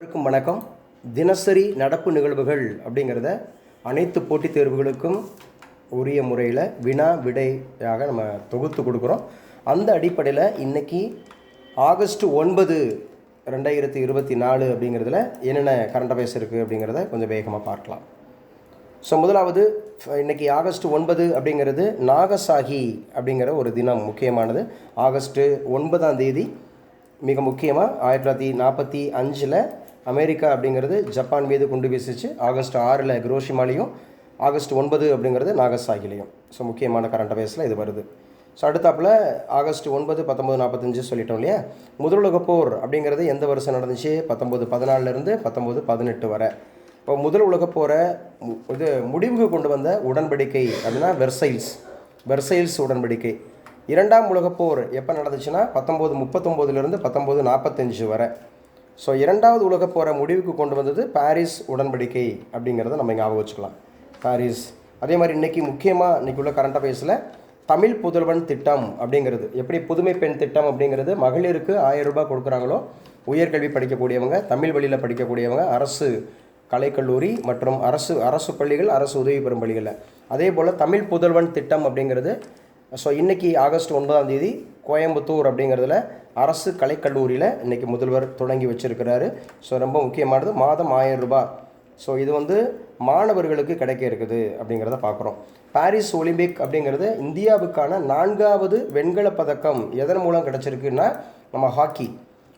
அனைவருக்கும் வணக்கம். தினசரி நடப்பு நிகழ்வுகள் அப்படிங்கிறத அனைத்து போட்டித் தேர்வுகளுக்கும் உரிய முறையில் வினா விடையாக நம்ம தொகுத்து கொடுக்குறோம். அந்த அடிப்படையில் இன்றைக்கி ஆகஸ்ட் ஒன்பது ரெண்டாயிரத்தி இருபத்தி நாலு அப்படிங்கிறதுல என்னென்ன கரண்ட் அஃபேர்ஸ் இருக்குது அப்படிங்கிறத கொஞ்சம் வேகமாக பார்க்கலாம். ஸோ முதலாவது இன்றைக்கி ஆகஸ்ட் ஒன்பது அப்படிங்கிறது நாகசாகி அப்படிங்கிற ஒரு தினம் முக்கியமானது. ஆகஸ்ட்டு ஒன்பதாம் தேதி மிக முக்கியமாக ஆயிரத்தி தொள்ளாயிரத்தி நாற்பத்தி அஞ்சில் அமெரிக்கா அப்படிங்கிறது ஜப்பான் மீது குண்டு வீசிச்சு ஆகஸ்ட் ஆறில் குரோஷிமாலையும் ஆகஸ்ட் ஒன்பது அப்படிங்கிறது நாகசாகிலையும். ஸோ முக்கியமான கரண்ட் அஃபேர்ஸில் இது வருது. ஸோ அடுத்தாப்புல ஆகஸ்ட் ஒன்பது பத்தொம்பது நாற்பத்தஞ்சு சொல்லிட்டோம் இல்லையா? முதல் போர் அப்படிங்கிறது எந்த வருஷம் நடந்துச்சு? பத்தொம்பது பதினாலிருந்து பத்தொம்பது பதினெட்டு வரை. இப்போ முதல் உலகப் போரை மு- இது முடிவுக்கு கொண்டு வந்த உடன்படிக்கை அப்படின்னா வெர்சைல்ஸ். வெர்சைல்ஸ் உடன்படிக்கை. இரண்டாம் உலகப் போர் எப்போ நடந்துச்சுன்னா பத்தொம்போது முப்பத்தொம்போதுலேருந்து பத்தொம்போது நாற்பத்தஞ்சு வரை. ஸோ இரண்டாவது உலகப் போகிற முடிவுக்கு கொண்டு வந்தது பாரிஸ் உடன்படிக்கை அப்படிங்கிறத நம்ம ஞாபகம் வச்சுக்கலாம். பாரிஸ் அதே மாதிரி இன்னைக்கு முக்கியமாக இன்றைக்கி உள்ள கரண்ட் அஃபேர்ஸில் தமிழ் புதல்வன் திட்டம் அப்படிங்கிறது. எப்படி புதுமை பெண் திட்டம் அப்படிங்கிறது மகளிருக்கு ஆயிரம் ரூபாய் கொடுக்குறாங்களோ உயர்கல்வி படிக்கக்கூடியவங்க தமிழ் வழியில் படிக்கக்கூடியவங்க அரசு கலைக்கல்லூரி மற்றும் அரசு அரசு பள்ளிகள் அரசு உதவி பெறும் பள்ளிகளில். அதே போல் தமிழ் புதல்வன் திட்டம் அப்படிங்கிறது. ஸோ இன்றைக்கி ஆகஸ்ட் ஒன்பதாம் தேதி கோயம்புத்தூர் அப்படிங்கிறதுல அரசு கலைக்கல்லூரியில் இன்றைக்கி முதல்வர் தொடங்கி வச்சுருக்கிறாரு. ஸோ ரொம்ப முக்கியமானது மாதம் ஆயிரம் ரூபாய். ஸோ இது வந்து மாணவர்களுக்கு கிடைக்க இருக்குது அப்படிங்கிறத பார்க்குறோம் பாரிஸ் ஒலிம்பிக் அப்படிங்கிறது இந்தியாவுக்கான நான்காவது வெண்கல பதக்கம் எதன் மூலம் கிடச்சிருக்குன்னா நம்ம ஹாக்கி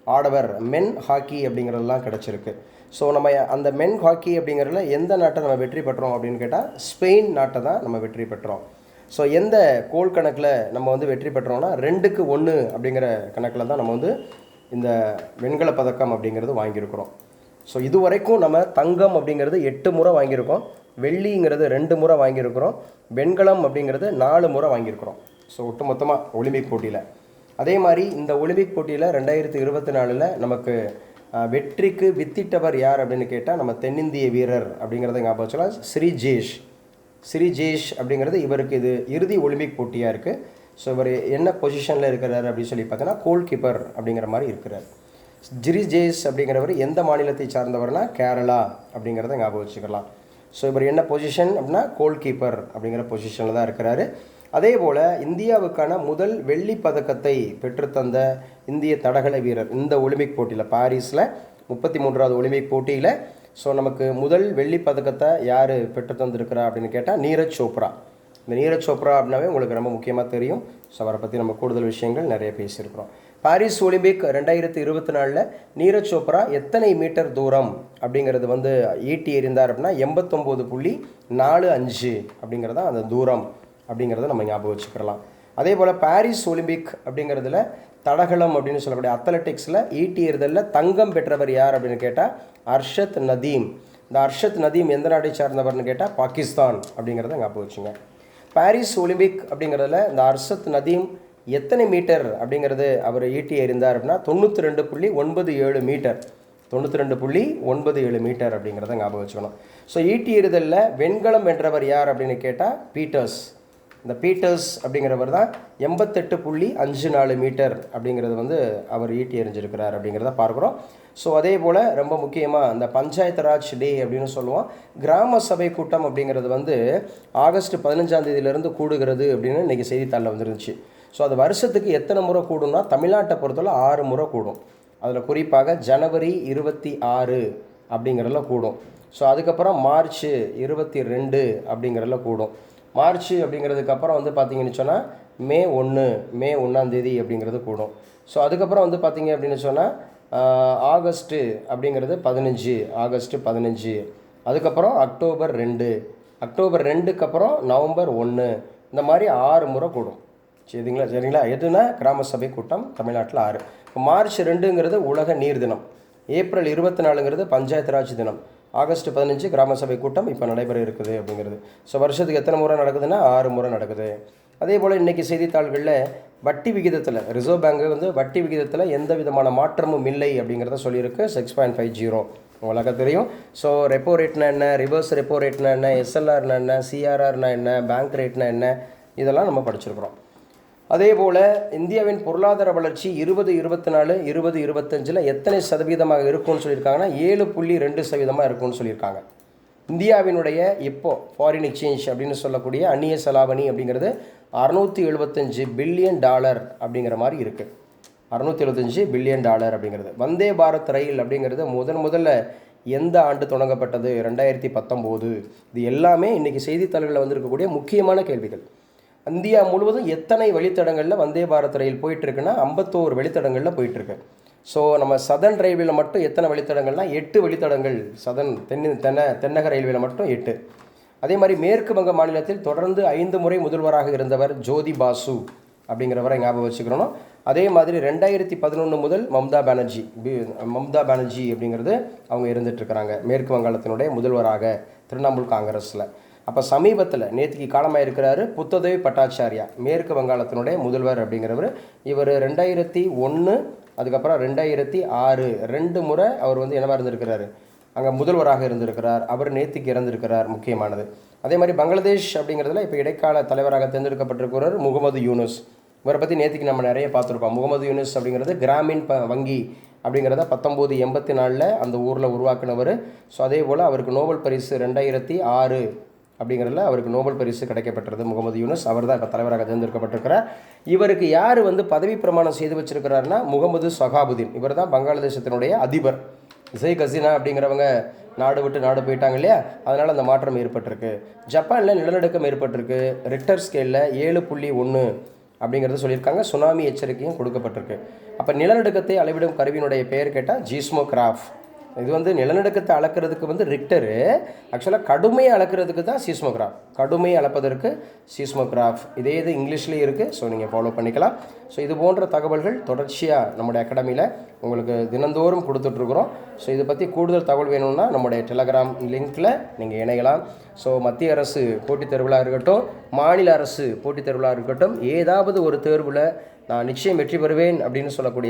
ஆடவர் மென் ஹாக்கி அப்படிங்கிறதெல்லாம் கிடச்சிருக்கு. ஸோ நம்ம அந்த மென் ஹாக்கி அப்படிங்கிறதுல எந்த நாட்டை நம்ம வெற்றி பெற்றோம் அப்படின்னு கேட்டால் ஸ்பெயின் நாட்டை தான் நம்ம வெற்றி பெற்றோம். ஸோ எந்த கோல் கணக்கில் நம்ம வந்து வெற்றி பெற்றோம்னா ரெண்டுக்கு ஒன்று அப்படிங்கிற கணக்கில் தான் நம்ம வந்து இந்த வெண்கல பதக்கம் அப்படிங்கிறது வாங்கியிருக்கிறோம். ஸோ இது வரைக்கும் நம்ம தங்கம் அப்படிங்கிறது எட்டு முறை வாங்கியிருக்கோம். வெள்ளிங்கிறது ரெண்டு முறை வாங்கியிருக்கிறோம். வெண்கலம் அப்படிங்கிறது நாலு முறை வாங்கியிருக்கிறோம். ஸோ ஒட்டுமொத்தமாக ஒலிம்பிக் போட்டியில். அதே மாதிரி இந்த ஒலிம்பிக் போட்டியில் ரெண்டாயிரத்தி இருபத்தி நாலில் நமக்கு வெற்றிக்கு வித்திட்டவர் யார் அப்படின்னு கேட்டால் நம்ம தென்னிந்திய வீரர் அப்படிங்கிறத ஞாபகம் வச்சுக்கலாம். ஸ்ரீ ஸ்ரீஜேஷ் அப்படிங்கிறது இவருக்கு இது இறுதி ஒலிம்பிக் போட்டியாக இருக்குது ஸோ இவர் என்ன பொசிஷனில் இருக்கிறார் அப்படின்னு சொல்லி பார்த்தோன்னா கோல் கீப்பர் அப்படிங்கிற மாதிரி இருக்கிறார். ஜிரிஜேஸ் அப்படிங்கிறவர் எந்த மாநிலத்தை சார்ந்தவர்னா கேரளா அப்படிங்கிறத ஞாபகம் வச்சுக்கலாம். ஸோ இவர் என்ன பொசிஷன் அப்படின்னா கோல் கீப்பர் அப்படிங்கிற பொசிஷனில் தான் இருக்கிறாரு. அதே போல் இந்தியாவுக்கான முதல் வெள்ளி பதக்கத்தை பெற்றுத்தந்த இந்திய தடகள வீரர் இந்த ஒலிம்பிக் போட்டியில் பாரிஸில் முப்பத்தி மூன்றாவது ஒலிம்பிக் போட்டியில் ஸோ நமக்கு முதல் வெள்ளி பதக்கத்தை யார் பெற்று தந்திருக்கிறா அப்படின்னு கேட்டால் நீரஜ் சோப்ரா. இந்த நீரஜ் சோப்ரா அப்படின்னாவே உங்களுக்கு ரொம்ப முக்கியமாக தெரியும். ஸோ அவரை பற்றி நம்ம கூடுதல் விஷயங்கள் நிறைய பேசியிருக்கிறோம். பாரிஸ் ஒலிம்பிக் ரெண்டாயிரத்தி இருபத்தி நாலில் நீரஜ் சோப்ரா எத்தனை மீட்டர் தூரம் அப்படிங்கிறது வந்து ஈட்டி எறிந்தார் அப்படின்னா எண்பத்தொம்போது புள்ளி நாலு அஞ்சு அப்படிங்கிறது தான் அந்த தூரம் அப்படிங்கிறத நம்ம ஞாபகம் வச்சுக்கலாம் அதே போல் பாரிஸ் ஒலிம்பிக் அப்படிங்கிறதுல தடகளம் அப்படின்னு சொல்லக்கூடிய அத்லெட்டிக்ஸில் ஈட்டி எறிதலில் தங்கம் பெற்றவர் யார் அப்படின்னு கேட்டால் அர்ஷத் நதீம். இந்த அர்ஷத் நதீம் எந்த நாட்டை சார்ந்தவர்னு கேட்டால் பாகிஸ்தான் அப்படிங்கிறத ஞாபகம் வச்சுங்க. பாரிஸ் ஒலிம்பிக் அப்படிங்கிறதுல இந்த அர்ஷத் நதீம் எத்தனை மீட்டர் அப்படிங்கிறது அவர் ஈட்டி எறிந்தார் அப்படின்னா தொண்ணூற்றி ரெண்டு புள்ளி ஒன்பது ஏழு மீட்டர். தொண்ணூற்றி ரெண்டு புள்ளி ஒன்பது ஏழு மீட்டர் அப்படிங்கிறத ஞாபகம் வச்சுக்கணும். ஸோ ஈட்டி எறிதலில் வெண்கலம் வென்றவர் யார் அப்படின்னு கேட்டால் பீட்டர்ஸ். இந்த பீட்டர்ஸ் அப்படிங்கிறவர் தான் எண்பத்தெட்டு புள்ளி அஞ்சு நாலு மீட்டர் அப்படிங்கிறது வந்து அவர் ஈட்டி எறிஞ்சிருக்கிறார் அப்படிங்கிறத பார்க்குறோம். ஸோ அதே போல் ரொம்ப முக்கியமாக இந்த பஞ்சாயத்து ராஜ் டே அப்படின்னு சொல்லுவோம். கிராம சபை கூட்டம் அப்படிங்கிறது வந்து ஆகஸ்ட் பதினஞ்சாம் தேதியிலேருந்து கூடுகிறது அப்படின்னு இன்றைக்கி செய்தித்தாளில் வந்துருந்துச்சு. ஸோ அது வருஷத்துக்கு எத்தனை முறை கூடும்னா தமிழ்நாட்டை பொறுத்தவரை ஆறு முறை கூடும். அதில் குறிப்பாக ஜனவரி இருபத்தி ஆறு அப்படிங்கிறதுல கூடும். ஸோ அதுக்கப்புறம் மார்ச் இருபத்தி ரெண்டு அப்படிங்கிறதுல கூடும். மார்ச் அப்படிங்கிறதுக்கு அப்புறம் வந்து பார்த்தீங்கன்னு சொன்னால் மே ஒன்று மே ஒன்றாந்தேதி அப்படிங்கிறது கூடும். ஸோ அதுக்கப்புறம் வந்து பார்த்தீங்க அப்படின்னு சொன்னால் ஆகஸ்ட்டு அப்படிங்கிறது பதினஞ்சு ஆகஸ்ட் பதினஞ்சு. அதுக்கப்புறம் அக்டோபர் ரெண்டு. அக்டோபர் ரெண்டுக்கு அப்புறம் நவம்பர் ஒன்று இந்த மாதிரி ஆறு முறை கூடும். சரிங்களா சரிங்களா? எதுனா கிராம சபை கூட்டம் தமிழ்நாட்டில் ஆறு. இப்போ மார்ச் ரெண்டுங்கிறது உலக நீர் தினம் ஏப்ரல் இருபத்தி நாலுங்கிறது பஞ்சாயத்து ராஜ் தினம். ஆகஸ்ட் பதினஞ்சு கிராம சபை கூட்டம் இப்போ நடைபெற இருக்குது அப்படிங்கிறது. ஸோ வருஷத்துக்கு எத்தனை முறை நடக்குதுன்னா ஆறு முறை நடக்குது. அதே போல் இன்றைக்கி செய்தித்தாள்களில் வட்டி விகிதத்தில் ரிசர்வ் பேங்க் வந்து வட்டி விகிதத்தில் எந்த விதமான மாற்றமும் இல்லை அப்படிங்கிறத சொல்லியிருக்கு சிக்ஸ் பாயிண்ட் ஃபைவ் ஜீரோ உங்களுக்கு தெரியும்? ஸோ ரெப்போ ரேட்னா என்ன? ரிவர்ஸ் ரெப்போ ரேட்னா என்ன? எஸ்எல்ஆர்னா என்ன? சிஆர்ஆர்னா என்ன? பேங்க் ரேட்னா என்ன? இதெல்லாம் நம்ம படிச்சிருக்கிறோம். அதே போல் இந்தியாவின் பொருளாதார வளர்ச்சி இருபது இருபத்தி நாலு இருபது இருபத்தஞ்சில் எத்தனை சதவீதமாக இருக்கும்னு சொல்லியிருக்காங்கன்னா ஏழு புள்ளி ரெண்டு சதவீதமாக இருக்கும்னு சொல்லியிருக்காங்க. இந்தியாவினுடைய இப்போது ஃபாரின் எக்ஸ்சேஞ்ச் அப்படின்னு சொல்லக்கூடிய அந்நிய செலாவணி அப்படிங்கிறது அறுநூற்றி எழுபத்தஞ்சு பில்லியன் டாலர் அப்படிங்கிற மாதிரி இருக்குது அறுநூற்றி எழுபத்தஞ்சு பில்லியன் டாலர் அப்படிங்கிறது. வந்தே பாரத் ரயில் அப்படிங்கிறது முதன் முதல்ல எந்த ஆண்டு தொடங்கப்பட்டது? ரெண்டாயிரத்தி பத்தொம்போது. இது எல்லாமே இன்றைக்கி செய்தித்தாள்களில் வந்திருக்கக்கூடிய முக்கியமான கேள்விகள். இந்தியா முழுவதும் எத்தனை வழித்தடங்களில் வந்தே பாரத் ரயில் போயிட்டுருக்குன்னா ஐம்பத்தோரு வழித்தடங்களில் போயிட்டுருக்கு. ஸோ நம்ம சதன் ரயில்வேல மட்டும் எத்தனை வழித்தடங்கள்னா எட்டு வழித்தடங்கள் சதன் தென் தென்ன தென்னக ரயில்வேல மட்டும் எட்டு. அதே மாதிரி மேற்கு வங்க மாநிலத்தில் தொடர்ந்து ஐந்து முறை முதல்வராக இருந்தவர் ஜோதி பாசு அப்படிங்கிறவரை ஞாபகம் வச்சுக்கிறோம் அதே மாதிரி ரெண்டாயிரத்தி பதினொன்று முதல் மம்தா பானர்ஜி பி- மம்தா பானர்ஜி அப்படிங்கிறது அவங்க இருந்துகிட்ருக்கிறாங்க மேற்கு வங்காளத்தினுடைய முதல்வராக திரிணாமுல் காங்கிரஸில். அப்போ சமீபத்தில் நேற்றுக்கு காலமாக இருக்கிறாரு புத்ததேவ் பட்டாச்சாரியா மேற்கு வங்காளத்தினுடைய முதல்வர் அப்படிங்கிறவர். இவர் ரெண்டாயிரத்தி ஒன்று அதுக்கப்புறம் ரெண்டாயிரத்தி ஆறு ரெண்டு முறை அவர் வந்து என்னவாக இருந்திருக்கிறாரு? அங்கே முதல்வராக இருந்திருக்கிறார். அவர் நேற்றுக்கு இறந்திருக்கிறார் முக்கியமானது. அதே மாதிரி பங்களாதேஷ் அப்படிங்கிறதுல இப்போ இடைக்கால தலைவராக தேர்ந்தெடுக்கப்பட்டிருக்கிறார் முகமது யூனுஸ். இவரை பற்றி நேற்றுக்கு நம்ம நிறைய பார்த்துருப்போம். முகமது யூனுஸ் அப்படிங்கிறது கிராமின் ப வங்கி அப்படிங்கிறத பத்தொம்போது எண்பத்தி நாலில் அந்த ஊரில் உருவாக்குனவர். ஸோ அதே போல் அவருக்கு நோபல் பரிசு ரெண்டாயிரத்தி ஆறு அப்படிங்கிறதுல அவருக்கு நோபல் பரிசு கிடைக்கப்பட்டது. முகமது யூனுஸ் அவர் தான் இப்போ தலைவராக தேர்ந்தெடுக்கப்பட்டிருக்கிறார். இவருக்கு யார் வந்து பதவி பிரமாணம் செய்து வச்சிருக்கிறாருன்னா முகமது சகாபுதீன். இவர் தான் பங்களாதேசத்தினுடைய அதிபர். இசை கசினா அப்படிங்கிறவங்க நாடு விட்டு நாடு போயிட்டாங்க இல்லையா? அதனால் அந்த மாற்றம் ஏற்பட்டிருக்கு. ஜப்பானில் நிலநடுக்கம் ஏற்பட்டிருக்கு. ரிக்டர் ஸ்கேலில் ஏழு புள்ளி ஒன்று அப்படிங்கிறத சொல்லியிருக்காங்க. சுனாமி எச்சரிக்கையும் கொடுக்கப்பட்டிருக்கு. அப்போ நிலநடுக்கத்தை அளவிடும் கருவியினுடைய பெயர் கேட்டால் ஜீஸ்மோகிராஃப் இது வந்து நிலநடுக்கத்தை அளக்கிறதுக்கு வந்து ரிக்டரு ஆக்சுவலாக கடுமையை அளக்கிறதுக்கு தான் சீஸ்மோகிராஃப் கடுமையை அளப்பதற்கு சீஸ்மோகிராஃப் இதே இது இங்கிலீஷ்லேயும் இருக்குது ஸோ நீங்கள் ஃபாலோ பண்ணிக்கலாம். ஸோ இது போன்ற தகவல்கள் தொடர்ச்சியாக நம்முடைய அகாடமியில் உங்களுக்கு தினந்தோறும் கொடுத்துட்ருக்குறோம் ஸோ இதை பற்றி கூடுதல் தகவல் வேணும்னா நம்முடைய டெலகிராம் லிங்க்கில் நீங்கள் இணையலாம். ஸோ மத்திய அரசு போட்டித் தேர்வுகளாக இருக்கட்டும் மாநில அரசு போட்டித் தேர்வுகளாக இருக்கட்டும் ஏதாவது ஒரு தேர்வில் நான் நிச்சயம் வெற்றி பெறுவேன் அப்படின்னு சொல்லக்கூடிய